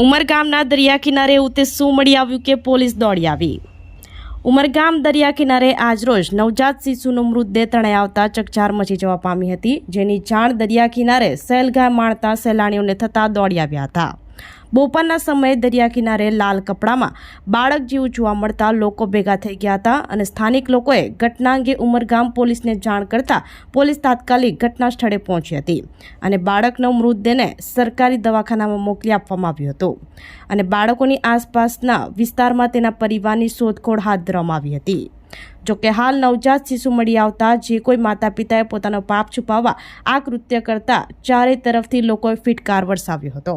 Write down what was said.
ઉમરગામના દરિયા કિનારે ઉતે શું મળી આવ્યું કે પોલીસ દોડી આવી. ઉમરગામ દરિયા કિનારે આજરોજ નવજાત શિશુનો મૃતદેહ તણાઈ આવતા ચકચાર મચી જવા પામી હતી, જેની જાણ દરિયા કિનારે સહેલગાહ માણતા સહેલાણીઓને થતાં દોડી આવ્યા હતા. બપોરના સમયે દરિયા કિનારે લાલ કપડામાં બાળક જેવું જોવા મળતા લોકો ભેગા થઈ ગયા હતા અને સ્થાનિક લોકોએ ઘટના અંગે ઉમરગામ પોલીસને જાણ કરતા પોલીસ તાત્કાલિક ઘટના સ્થળે પહોંચી હતી અને બાળકનો મૃતદેહને સરકારી દવાખાનામાં મોકલી આપવામાં આવ્યો હતો અને બાળકોની આસપાસના વિસ્તારમાં તેના પરિવારની શોધખોળ હાથ ધરવામાં આવી હતી. જોકે હાલ નવજાત શિશુ મળી આવતા જે કોઈ માતા પિતાએ પોતાનો પાપ છુપાવવા આ કૃત્ય કરતા ચારે તરફથી લોકોએ ફિટકાર વરસાવ્યો હતો.